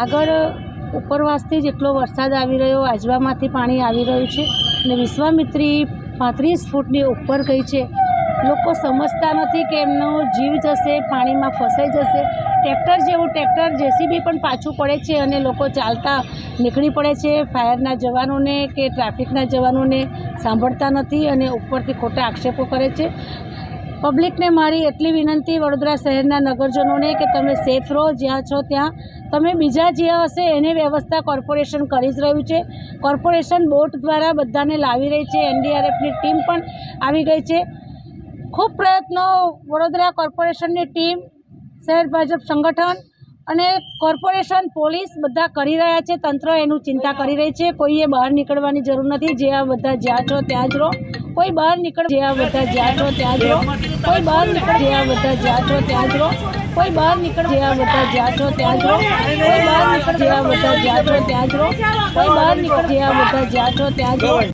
આગળ ઉપરવાસથી જેટલો વરસાદ આવી રહ્યો, આજવામાંથી પાણી આવી રહ્યું છે અને વિશ્વામિત્રી પાંત્રીસ ફૂટની ઉપર ગઈ છે. લોકો સમજતા નથી કે એમનો જીવ જશે, પાણીમાં ફસાઈ જશે. ટ્રેક્ટર જેવું ટ્રેક્ટર જેસીબી પણ પાછું પડે છે અને લોકો ચાલતા નીકળી પડે છે. ફાયરના જવાનોને કે ટ્રાફિકના જવાનોને સાંભળતા નથી અને ઉપરથી ખોટા આક્ષેપો કરે છે. પબ્લિકને મારી એટલી વિનંતી વડોદરા શહેરના નગરજનોને કે તમે સેફ રહો, જ્યાં છો ત્યાં. તમે બીજા જ્યાં હશે એની વ્યવસ્થા કોર્પોરેશન કરી જ રહ્યું છે. કોર્પોરેશન બોટ દ્વારા બધાને લાવી રહી છે. એનડીઆરએફની ટીમ પણ આવી ગઈ છે. ખૂબ પ્રયત્નો વડોદરા કોર્પોરેશનની ટીમ, શહેર ભાજપ સંગઠન અને કોર્પોરેશન, પોલીસ બધા કરી રહ્યા છે, તંત્ર એનું ચિંતા કરી રહી છે. કોઈએ બહાર નીકળવાની જરૂર નથી, જે આ બધા જ્યાં છો ત્યાં જ રહો. કોઈ બહાર નીકળ, જે આ બધા જ્યાં છો ત્યાં જ રહો. કોઈ બહાર નીકળ, જે આ બધા જ્યાં છો ત્યાં જ રહો. કોઈ બહાર નીકળ, જે આ બધા જ્યાં છો ત્યાં જ રહો. કોઈ બહાર નીકળ, જે આ બધા જ્યાં છો ત્યાં જ રહો. કોઈ બહાર નીકળ, જે આ બધા જ્યાં છો ત્યાં જ રહો.